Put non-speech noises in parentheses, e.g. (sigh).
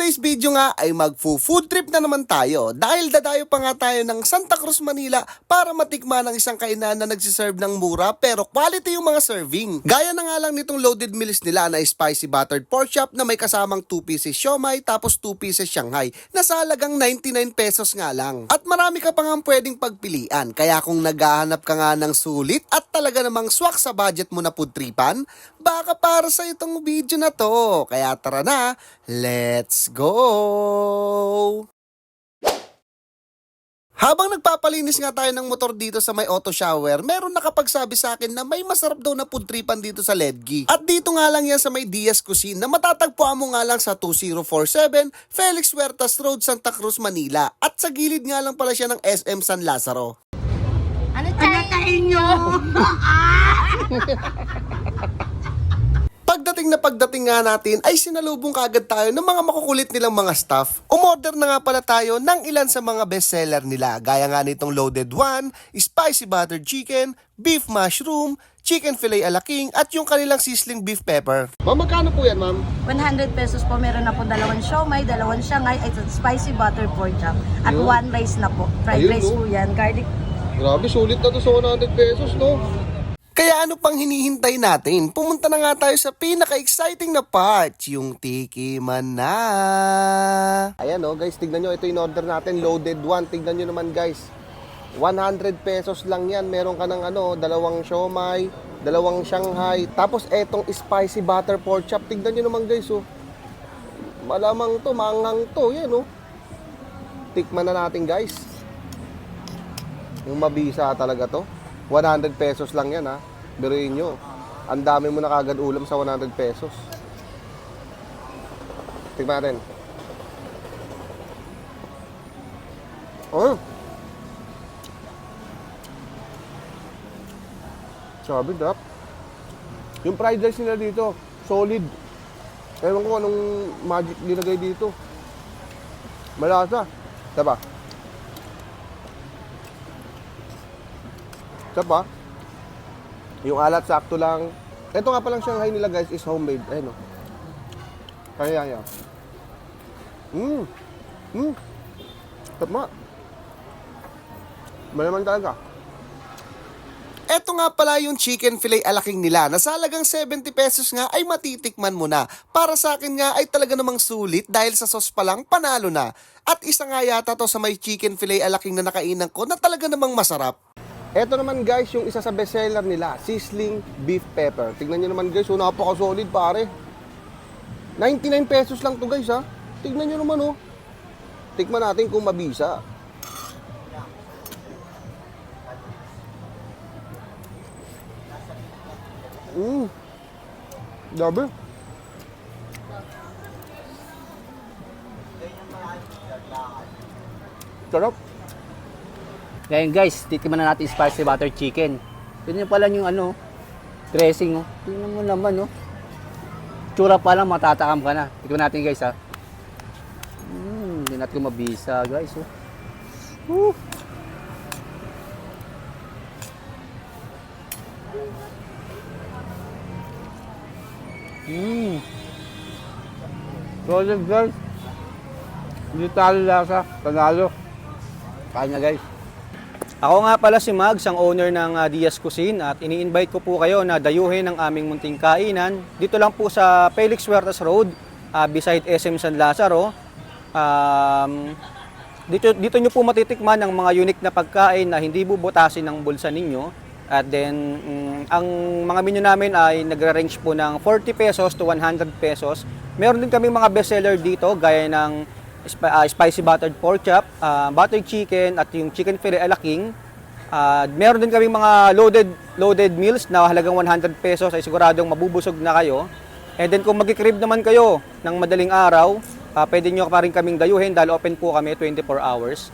today's video nga ay magfo-food trip na naman tayo dahil dadayo pa nga tayo ng Santa Cruz, Manila para matikman ang isang kainan na nagsiserve ng mura pero quality yung mga serving. Gaya na nga lang nitong loaded meals nila na spicy buttered pork chop na may kasamang 2 pieces siomay tapos 2 pieces Shanghai na sa halagang 99 pesos nga lang. At marami ka pa nga pwedeng pagpilian kaya kung naghahanap ka nga ng sulit at talaga namang swak sa budget mo na food tripan, baka para sa itong video na to. Kaya tara na, let's go! Habang nagpapalinis nga tayo ng motor dito sa may auto shower, meron nakapagsabi sa akin na may masarap daw na food tripan dito sa Ledgi. At dito nga lang yan sa may Diaz Cuisine na matatagpuan mo nga lang sa 2047 Felix Huertas Road, Santa Cruz, Manila. At sa gilid nga lang pala siya ng SM San Lazaro. Ano Ano tayo? (laughs) na pagdating nga natin ay sinalubong kaagad tayo ng mga makukulit nilang mga staff. Umorder na nga pala tayo ng ilan sa mga bestseller nila gaya nga nitong loaded one, spicy buttered chicken, beef mushroom, chicken fillet ala king at yung kanilang sizzling beef pepper. Ma'am, magkano po yan ma'am? 100 pesos po. Meron na po dalawang siomay, dalawang shanghai, at spicy butter pork chop. At Yun. one rice na po. Fried Ayun, rice no? po yan. Garlic. Grabe, sulit na to sa 100 pesos, no? Kaya ano pang hinihintay natin? Pumunta na nga tayo sa pinaka-exciting na part, yung tikiman na. Ayan oh, guys, tignan nyo, ito yung order natin, loaded one. Tignan nyo naman guys, 100 pesos lang yan. Meron ka ng ano, dalawang siomay, dalawang shanghai, tapos etong spicy butter pork chop. Tignan nyo naman guys, oh. Malamang to, manghang to, yan oh. Tikman na natin guys. Yung mabisa talaga to. 100 pesos lang yan ha. Biruin nyo. Ang dami mo na kagad ulam sa 100 pesos. Tingnan natin. Oh. Sabi, drop. Yung fried rice nila dito, solid. Ewan ko anong magic nilagay dito. Malasa. Diba? Isa pa, yung alat sakto lang. Ito nga palang Shanghai nila guys is homemade. Ayun o. Kaya yan. Mmm. Mmm. Tama. Malaman talaga. Eto nga pala yung chicken fillet alaking nila na sa halagang 70 pesos nga ay matitikman mo na. Para sa akin nga ay talaga namang sulit dahil sa sauce pa lang panalo na. At isa nga yata to sa may chicken fillet alaking na nakainan ko na talaga namang masarap. Eto naman guys, yung isa sa bestseller nila, sizzling beef pepper. Tignan nyo naman guys, oh, napaka-solid pare. 99 pesos lang to guys ha. Tignan nyo naman oh. Tikman natin kung mabisa. Mmm. Grabe. Sarap. Ngayon guys, titikman na natin spicy butter chicken. Tignan pala yung ano, dressing oh. Tingnan mo naman oh. Tsura pa lang matatakam ka na. Tikman natin guys ha. Hmm, hindi natin mabisa guys oh. Woo. Hmm. Solid guys. Hindi talo lasa. Panalo. Kaya guys. Ako nga pala si Mags, ang owner ng uh, Diaz Cuisine at ini-invite ko po kayo na dayuhin ang aming munting kainan. Dito lang po sa Felix Huertas Road, uh, beside SM San Lazaro. Um, dito, dito nyo po matitikman ang mga unique na pagkain na hindi bubutasin ng bulsa ninyo. At then, mm, ang mga menu namin ay nagre-range po ng 40 pesos to 100 pesos. Meron din kami mga bestseller dito gaya ng ah, spicy buttered pork chop, ah, buttered chicken at yung chicken fillet ala king. Ah, meron din kami mga loaded loaded meals na halagang 100 pesos ay siguradong mabubusog na kayo. And then kung magkikrib naman kayo ng madaling araw, ah, pwede nyo pa rin kaming dayuhin dahil open po kami 24 hours.